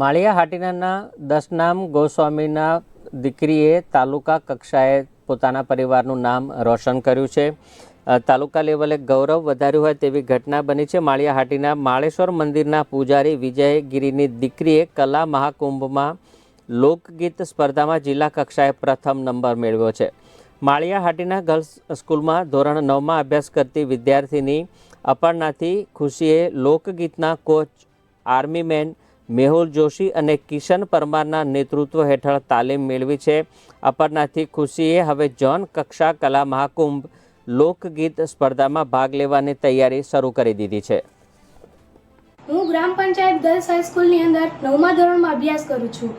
માળિયા હાટીનાના દસનામ ગોસ્વામીના દીકરીએ તાલુકા કક્ષાએ પોતાના પરિવારનું નામ રોશન કર્યું છે. તાલુકા લેવલે ગૌરવ વધાર્યું હોય તેવી ઘટના બની છે. માળિયા હાટીના માળેશ્વર મંદિરના પૂજારી વિજયગીરીની દીકરીએ કલા મહાકુંભમાં લોકગીત સ્પર્ધામાં જિલ્લા કક્ષાએ પ્રથમ નંબર મેળવ્યો છે. માળિયા હાટીના ગર્લ્સ સ્કૂલમાં ધોરણ નવમાં અભ્યાસ કરતી વિદ્યાર્થીની અપર્ણાથી ખુશીએ લોકગીતના coach, army man Mehul Joshi અને કિશન પરમારના નેતૃત્વ હેઠળ તાલીમ મેળવી છે. અપર્ણાથી ખુશીએ હવે જોન કક્ષા કલા મહાકુંભ લોકગીત સ્પર્ધામાં ભાગ લેવાની તૈયારી શરૂ કરી દીધી છે. હું ગ્રામ પંચાયત ગર્લ્સ હાઈસ્કૂલની અંદર નવમા ધોરણમાં અભ્યાસ કરું છું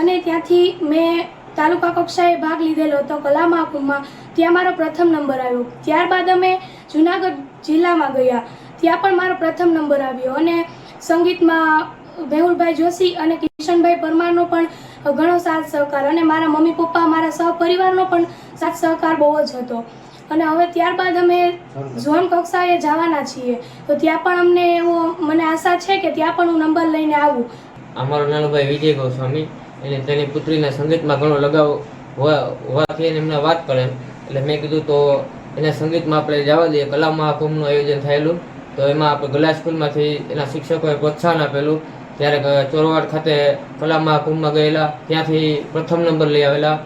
અને ત્યાંથી મેં તાલુકા કક્ષાએ ભાગ લીધેલો હતો કલા મહાકુંભમાં. ત્યાં મારો પ્રથમ નંબર આવ્યો. ત્યારબાદ અમે જુનાગઢ જિલ્લામાં ગયા. ત્યાં પણ મારો પ્રથમ નંબર આવ્યો અને સંગીતમાં મેહુલભાઈ જોશી અને કિશનભાઈ પરમારનો પણ ઘણો સાથ સહકાર અને મારા મમ્મી પપ્પા, મારા સહપરિવારનો પણ સાથ સહકાર બહુ જ હતો. અને હવે ત્યારબાદ અમે ઝોન કક્ષાએ જવાના છીએ. તો ત્યાં પણ અમને એવો મને આશા છે કે ત્યાં પણ હું નંબર લઈને આવું. અમારો નાનો ભાઈ વિજય ગોસ્વામી એને તેની પુત્રીના સંગીતમાં ઘણો લગાવ હોવા- હોવાથી એને એમને વાત કરે. એટલે મેં કીધું તો એને સંગીતમાં આપણે જવા દઈએ. કલા મહાકુંભનું આયોજન થયેલું. તો એમાં આપણે ગલા સ્કૂલમાંથી એના શિક્ષકોએ પ્રોત્સાહન આપેલું. ત્યારે ચોરવાડ ખાતે કલા મહાકુંભમાં ગયેલા. ત્યાંથી પ્રથમ નંબર લઈ આવેલા.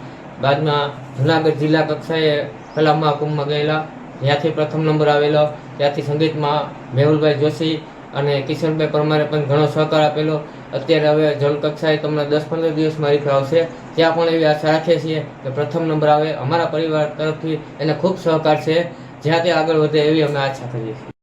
બાદમાં જુનાગઢ જિલ્લા કક્ષાએ કલા મહાકુંભમાં ગયેલા. ત્યાંથી પ્રથમ નંબર આવેલો. ત્યાંથી સંગીતમાં મેહુલભાઈ જોશી અને કિશનભાઈ પરમારે પણ ઘણો સહકાર આપેલો. અત્યારે હવે જળ કક્ષાએ તમને દસ પંદર દિવસમાં રીફ આવશે. ત્યાં પણ એવી આશા રાખીએ છીએ કે પ્રથમ નંબર આવે. અમારા પરિવાર તરફથી એને ખૂબ સહકાર છે. જ્યાં તે આગળ વધે એવી અમે આશા કરીએ છીએ.